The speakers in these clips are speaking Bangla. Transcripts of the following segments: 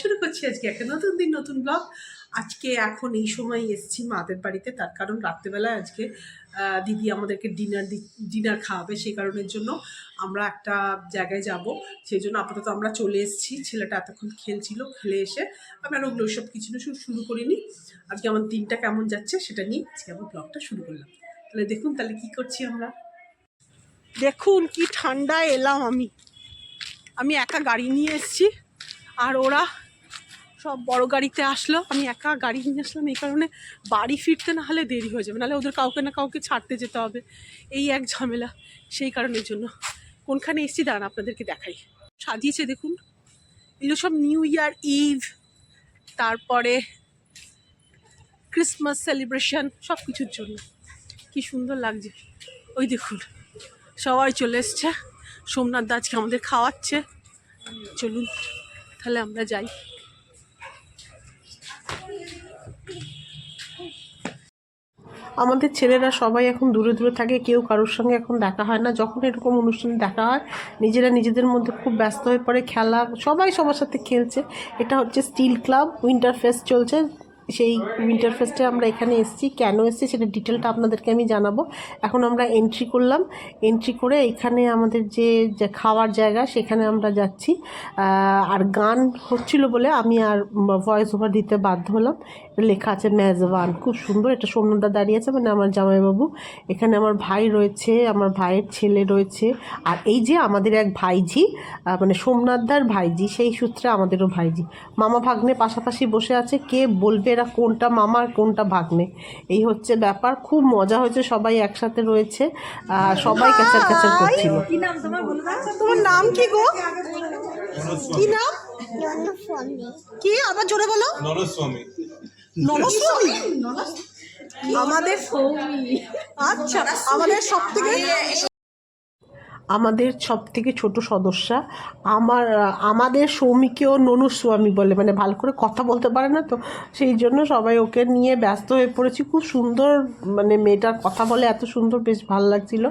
শুরু করছি আজকে একটা নতুন দিন, নতুন ব্লগ আজকে এখন এই সময় এসেছি মাদের বাড়িতে, তার কারণ রাত্রেবেলায় আজকে দিদি আমাদেরকে ডিনার ডিনার খাওয়াবে সেই কারণের জন্য আমরা একটা জায়গায় যাব। সেই জন্য আপাতত আমরা চলে এসেছি, ছেলেটা এতক্ষণ খেলছিল, খেলে এসে আমি আর ওগুলো সব কিছু শুরু করিনি। আজকে আমার দিনটা কেমন যাচ্ছে সেটা নিয়ে আজকে আমার ব্লগটা শুরু করলাম। তাহলে দেখুন তাহলে কি করছি আমরা। দেখুন কি ঠান্ডায় এলাম আমি। আমি একা গাড়ি নিয়ে এসেছি। আর ওরা সব বড় গাড়িতে আসলো। আমি একা গাড়ি নিয়ে আসলাম, এই কারণে বাড়ি ফিরতে না হলে দেরি হয়ে যাবে। নাহলে ওদের কাউকে না কাউকে ছাড়তে যেতে হবে। এই এক ঝামেলা, সেই কারণের জন্য। কোনখানে এসেছি দাঁড়ান, আপনাদেরকে দেখাই। সাজিয়েছে দেখুন। এগুলো সব নিউ ইয়ার ইভ তারপরে ক্রিসমাস সেলিব্রেশন সব কিছুর জন্য। কি সুন্দর লাগছে। ওই দেখুন, সবাই চলে এসছে। সোমনাথ দা আজকে আমাদের খাওয়াচ্ছে। চলুন। তাহলে আমরা যাই। আমাদের ছেলেরা সবাই এখন দূরে দূরে থাকে, কেউ কারোর সঙ্গে এখন দেখা হয় না। যখন এরকম অনুষ্ঠানে দেখা হয়, নিজেরা নিজেদের মধ্যে খুব ব্যস্ত হয়ে পড়ে, খেলা সবাই সবার সাথে খেলছে। এটা হচ্ছে স্টিল ক্লাব, উইন্টার ফেস্ট চলছে। সেই উইন্টার ফেস্টে আমরা এখানে এসেছি। কেন এসেছি সেটা ডিটেলটা আপনাদেরকে আমি জানাব। এখন আমরা এন্ট্রি করলাম। এন্ট্রি করে এখানে আমাদের যে খাওয়ার জায়গা, সেখানে আমরা যাচ্ছি। আর গান হচ্ছিল বলে আমি আর ভয়েস ওভার দিতে বাধ্য হলাম। লেখা আছে মেজবান। খুব সুন্দর। এটা সোমনাথদা দাঁড়িয়ে আছে মানে আমার জামাইবাবু। এখানে আমার ভাই রয়েছে, আমার ভাইয়ের ছেলে রয়েছে। আর এই যে আমাদের এক ভাইঝি মানে সোমনাথদার ভাইঝি, সেই সূত্রে আমাদেরও ভাইঝি। মামা ভাগ্নে পাশাপাশি বসে আছে। কে বলবে এরা কোনটা মামা আর কোনটা ভাগ্নে। এই হচ্ছে ব্যাপার খুব মজা হয়েছে সবাই একসাথে রয়েছে সবাই ক্যাচার ক্যাচার করছিল। তোমার? নাম কি গো? কি নাম? কি? আবার জোরে বলো। নরস্বামী। আমাদের আচ্ছা আমাদের সব থেকে আমাদের সব থেকে ছোট সদস্যা, আমার, আমাদের সৌমিকেও ননু স্বামী বলে মানে ভালো করে কথা বলতে পারে না তো, সেই জন্য সবাই ওকে নিয়ে ব্যস্ত হয়ে পড়েছি। খুব সুন্দর মানে মেয়েটার কথা বলে এত সুন্দর বেশ ভালো লাগছিল।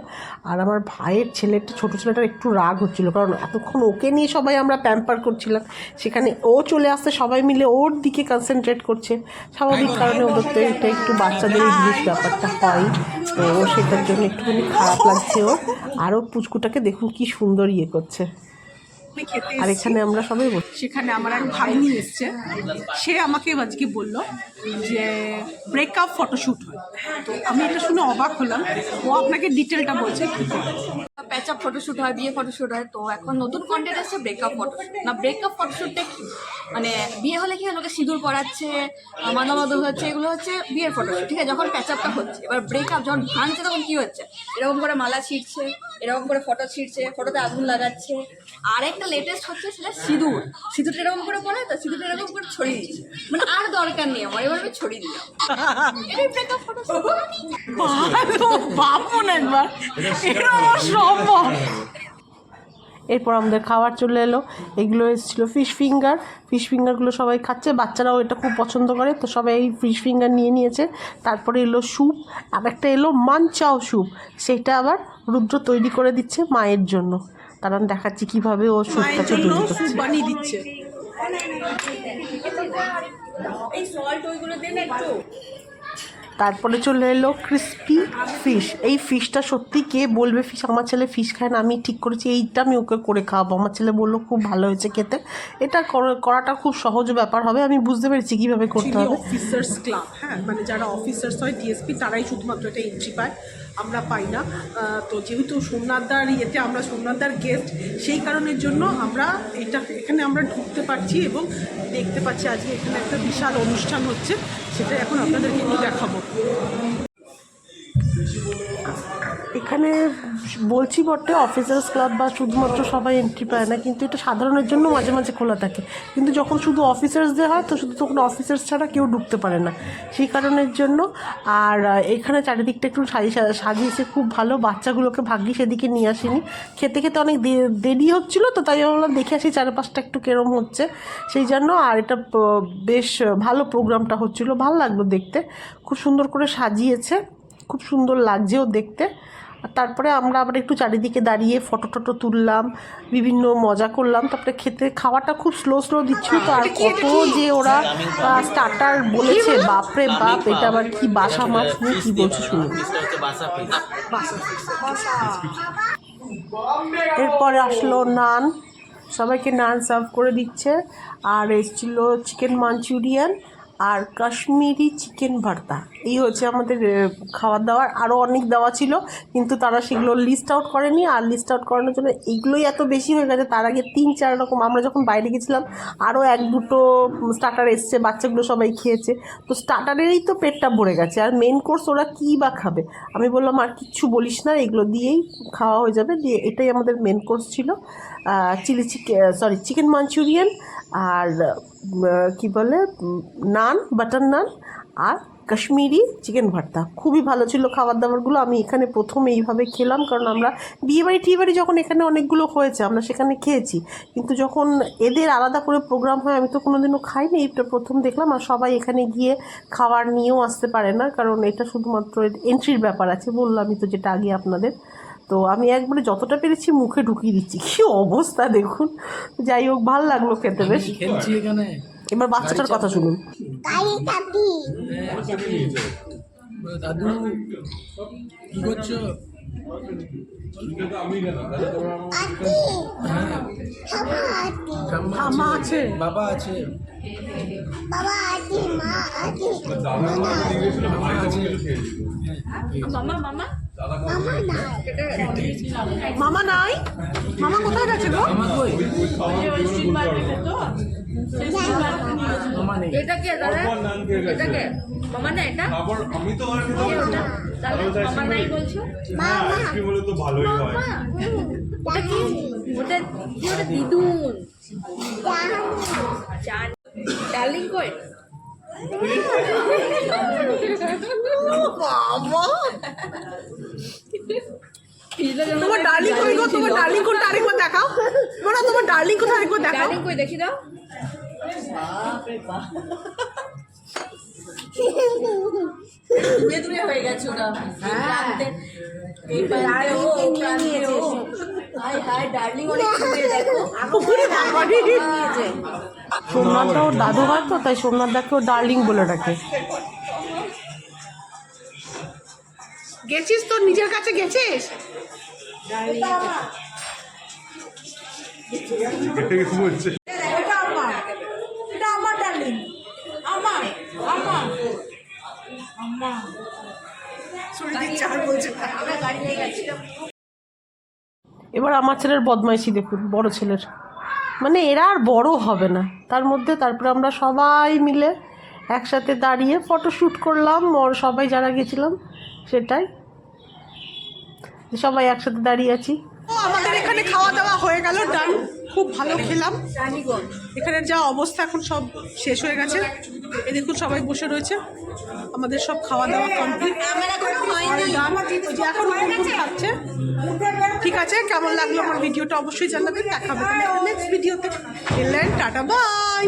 আর আমার ভাইয়ের ছেলেটা, ছোটো ছেলেটার একটু রাগ হচ্ছিল, কারণ এতক্ষণ ওকে নিয়ে সবাই আমরা প্যাম্পার করছিলাম। সেখানে ও চলে আসতে সবাই মিলে ওর দিকে কনসেন্ট্রেট করছে। স্বাভাবিক কারণে ওদের তো এটা একটু বাচ্চাদের ইংলিশ ব্যাপারটা হয়, তো সেটার জন্য একটুখানি খারাপ লাগছে ও আরও পুচকুটাকে দেখুন কি সুন্দর ইয়ে করছে। আর এখানে আমরা সবাই বলছি সেখানে আমার এক ভাগ্নি এসছে। সে আমাকে আজকে বলল যে ব্রেকআপ ফটোশ্যুট হয়। তো আমি এটা শুনে অবাক হলাম। ও আপনাকে ডিটেলটা বলছে। প্যাচ আপ ফটোশ্যুট হয়, বিয়ে ফটোশ্যুট হয়, তো এখন নতুন কন্টেন্ট এসেছে ব্রেকআপ ফটোশ্যুট না ব্রেকআপ ফটোশ্যুটটা কি? মানে বিয়ে হলে কি লোকে সিঁদুর পরাচ্ছে মাদমাদু হচ্ছে, এগুলো হচ্ছে বিয়ের ফটোশ্যুট ঠিক আছে? যখন প্যাচ আপটা হচ্ছে, এবার ব্রেকআপ যখন ভাঙছে তখন কি হচ্ছে? এরকম করে মালা ছিঁড়ছে, এরকম করে ফটো ছিঁড়ছে ফটোতে আগুন লাগাচ্ছে। আর একটা লেটেস্ট হচ্ছে সেটা সিঁদুর। সিঁদুরটা এরকম করে পরে তো সিঁদুরটা এরকম করে ছড়িয়ে দিচ্ছে। মানে আর দরকার নেই আমার এবার ছড়িয়ে দিলাম। এটাই একবার। এরপর আমাদের খাবার চলে এলো। এগুলো এসেছিল ফিশ ফিঙ্গার ফিশ ফিঙ্গারগুলো সবাই খাচ্ছে। বাচ্চারাও এটা খুব পছন্দ করে। তো সবাই এই ফিশ ফিঙ্গার নিয়ে নিয়েছে। তারপরে এলো স্যুপ আর একটা এলো মানচাও স্যুপ সেটা আবার রুদ্র তৈরি করে দিচ্ছে মায়ের জন্য। কারণ দেখাচ্ছি কীভাবে ও স্যুপটাকে তৈরি করছে। বানিয়ে দিচ্ছে। এই সল্ট ওইগুলো দেন একটু। তারপরে চলে এলো ক্রিস্পি ফিশ এই ফিশটা সত্যি কে বলবে ফিশ আমার ছেলে ফিশ খায় না আমি ঠিক করেছি এইটা আমি ওকে করে খাওয়াবো। আমার ছেলে বলল খুব ভালো হয়েছে খেতে। এটা করাটা খুব সহজ ব্যাপার হবে আমি বুঝতে পেরেছি কীভাবে করতে হবে। অফিসার্স ক্লাব হ্যাঁ মানে যারা অফিসার্স হয় ডিএসপি তারাই শুধুমাত্র এটা এন্ট্রি পায়। আমরা পাই না। তো যেহেতু সোমনাথদার ইয়েতে আমরা সোমনাথদার গেস্ট সেই কারণের জন্য আমরা এটা, এখানে আমরা ঢুকতে পারছি এবং দেখতে পাচ্ছি আজকে এখানে একটা বিশাল অনুষ্ঠান হচ্ছে, সেটা এখন আপনাদেরকে একটু দেখাবো। এখানে বলছি বটে অফিসার্স ক্লাব বা শুধুমাত্র সবাই এন্ট্রি পায় না, কিন্তু এটা সাধারণের জন্য মাঝে মাঝে খোলা থাকে। কিন্তু যখন শুধু অফিসার্সদের হয়, তো শুধু তখন অফিসার্স ছাড়া কেউ ঢুকতে পারে না। সেই কারণের জন্য, আর এখানে চারিদিকটা একটু সাজিয়ে সাজিয়েছে খুব ভালো, বাচ্চাগুলোকে ভাগ্যি সেদিকে নিয়ে আসেনি। খেতে খেতে অনেক দেরি হচ্ছিল, তো তাই ভাবলাম দেখে আসি চারপাশটা একটু কেরম হচ্ছে। সেই জন্য, আর এটা বেশ ভালো প্রোগ্রামটা হচ্ছিল, ভালো লাগল দেখতে। খুব সুন্দর করে সাজিয়েছে, খুব সুন্দর লাগছেও দেখতে। আর তারপরে আমরা আবার একটু চারিদিকে দাঁড়িয়ে ফটো টটো তুললাম বিভিন্ন মজা করলাম তারপরে খেতে খাওয়াটা খুব স্লো স্লো দিচ্ছিল তো আর কত যে ওরা স্টার্টার বলেছে বাপরে বাপ এটা আবার কি বাসা মাছ নিয়ে কি বলছে শুনুন। পিস এরপরে আসলো নান সবাইকে নান সার্ভ করে দিচ্ছে আর এসেছিল চিকেন মাঞ্চুরিয়ান আর কাশ্মীরি চিকেন ভর্তা। এই হচ্ছে আমাদের খাবার দাবার আরও অনেক দেওয়া ছিল, কিন্তু তারা সেগুলো লিস্ট আউট করেনি। আর লিস্ট আউট করানোর জন্য এইগুলোই এত বেশি হয়ে গেছে, তার আগে তিন চার রকম। আমরা যখন বাইরে গেছিলাম আরও এক দুটো স্টার্টার এসছে, বাচ্চাগুলো সবাই খেয়েছে। তো স্টার্টারেরই তো পেটটা ভরে গেছে। আর মেন কোর্স ওরা কী বা খাবে? আমি বললাম, আর কিচ্ছু বলিস না, এগুলো দিয়েই খাওয়া হয়ে যাবে। দিয়ে এটাই আমাদের মেন কোর্স ছিল। Chilli chicken sorry chicken manchurian আর কি বলে নান, বাটার নান আর কাশ্মীরি চিকেন ভর্তা। খুবই ভালো ছিল খাবার দাবারগুলো। আমি এখানে প্রথম এইভাবে খেলাম, কারণ আমরা বিয়েবাড়ি, টিয়েবাড়ি যখন এখানে অনেকগুলো হয়েছে, আমরা সেখানে খেয়েছি। কিন্তু যখন এদের আলাদা করে প্রোগ্রাম হয়, আমি তো কোনোদিনও খাইনি, এটা প্রথম দেখলাম। আর সবাই এখানে গিয়ে খাবার নিয়েও আসতে পারে না, কারণ এটা শুধুমাত্র এন্ট্রির ব্যাপার আছে, বললামই তো যেটা আগে আপনাদের। তো আমি একবারে যতটা পেরেছি মুখে ঢুকিয়ে দিচ্ছি। কী অবস্থা দেখুন। যাই হোক ভালো লাগল খেতে বেশ। এবার বাচ্চাটার কথা শুনুন। দাদু কি করছ? আমা আছে। বাবা আছে। বাবা আছি মা আছি। মামা মামা। মামা মামা নাই? মামা কোথায় গেছে গো? এটা কে দাদা? এটা কে? মামা না? এটা আমি তো আর কে ওটা তাহলে মামা নাই বলছো? মামা। বলে তো ভালোই হয়। মা ওটা কি? ওটা কি ওটা দিদুন। ডার্লিং কই? তোমার ডার্লিং কই গো? তোমার ডার্লিং কোনটা আরেকবার দেখাও। বলো তোমার ডার্লিং কোথায় আরেকবার দেখাও। ডার্লিং কই দেখি দাও। দূরে দূরে হয়ে। গেছে হাই হাই ডার্লিং অনেক দূরে দেখো। পুকুরে বাবারি সোমনাথদা ওর দাদু হয় তো তাই সোমনাথদাকে ও ডার্লিং বলে ডাকে। গেছিস তোর নিজের কাছে গেছিস? এবার আমার ছেলের বদমাইশি দেখুন বড় ছেলের। মানে এরা আর বড় হবে না। তার মধ্যে তারপরে আমরা সবাই মিলে একসাথে দাঁড়িয়ে ফটো শ্যুট করলাম ওর সবাই যারা গেছিলাম সেটাই। সবাই একসাথে দাঁড়িয়ে আছি। আমাদের এখানে খাওয়া দাওয়া হয়ে গেল, ডান। খুব ভালো খেলাম। রানীগঞ্জ এখানে যা অবস্থা এখন সব শেষ হয়ে গেছে। এই দেখুন সবাই বসে রয়েছে। আমাদের সব খাওয়া দাওয়া কমপ্লিট। এখন খাচ্ছে ঠিক আছে, কেমন লাগল আমার ভিডিওটা অবশ্যই জানাবেন। দেখাবে নেক্সট ভিডিওতে। টাটা, বাই।